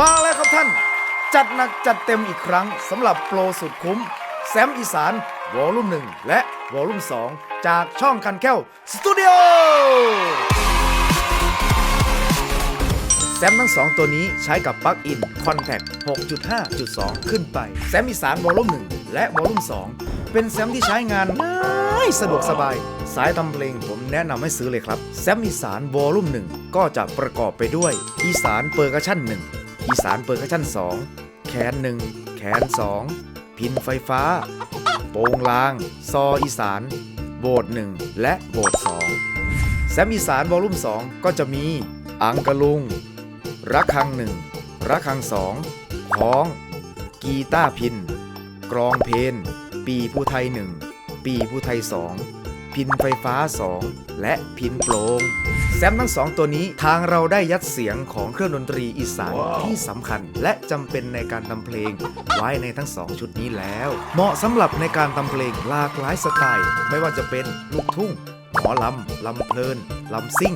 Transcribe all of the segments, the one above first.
มาแล้วครับท่าน จัดหนักจัดเต็มอีกครั้งสำหรับโปรสุดคุ้ม แซมอีสานวอลลุ่ม1และวอลลุ่ม2จากช่องคันแก้วสตูดิโอแซมทั้ง 2 ตัวนี้ใช้กับปลั๊กอินคอนแทค6.5.2 ขึ้นไป แซมอีสานวอลลุ่ม1และวอลลุ่ม2 เป็นแซมที่ใช้งานง่ายสะดวกสบาย สายทำเพลงผมแนะนำให้ซื้อเลยครับ แซมอีสานวอลลุ่ม1ก็จะประกอบไปด้วย อีสานเปอร์คัชชั่น1 อีสานเปอร์คัชั่น 2 แขน 1 แขน 2 พินไฟฟ้า โปงลาง ซออีสาน โบสหนึ่งและโบสสองแซมอีสานวอลลุ่ม 2 ก็จะมี อังกะลุงระฆังหนึ่งระฆังสองค้อง กีตาร์พิน กรองเพน ปีผู้ไทยหนึ่งปีผู้ไทยสองพินไฟฟ้าสองและพินโปร่ง แซมทั้งสองตัวนี้ทางเราได้ยัดเสียงของเครื่องดนตรีอีสานที่สำคัญ และจำเป็นในการทำเพลง ไว้ในทั้งสองชุดนี้แล้ว เหมาะสำหรับในการทำเพลงหลากหลายสไตล์ ไม่ว่าจะเป็นลูกทุ่งหมอลำลำเพลินลำซิ่ง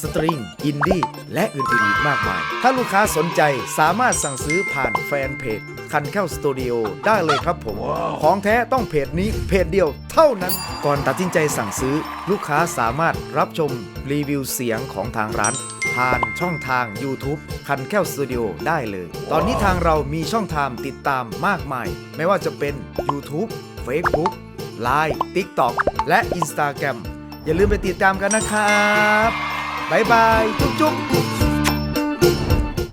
สตริง อินดี้ และอื่นๆอีกมากมาย ถ้าลูกค้าสนใจสามารถสั่งซื้อผ่านแฟนเพจ คันเข้าสตูดิโอได้เลยครับผม ของแท้ต้องเพจนี้เพจเดียวเท่านั้น ก่อนตัดสินใจสั่งซื้อ ลูกค้าสามารถรับชมรีวิวเสียงของทางร้านผ่านช่องทาง YouTube คันแก้วสตูดิโอได้เลย ตอนนี้ทางเรามีช่องทางติดตามมากมาย ไม่ว่าจะเป็น YouTube Facebook Line TikTok และ Instagram อย่าลืมไปติดตามกันนะครับบายบาย จุ๊บจุ๊บ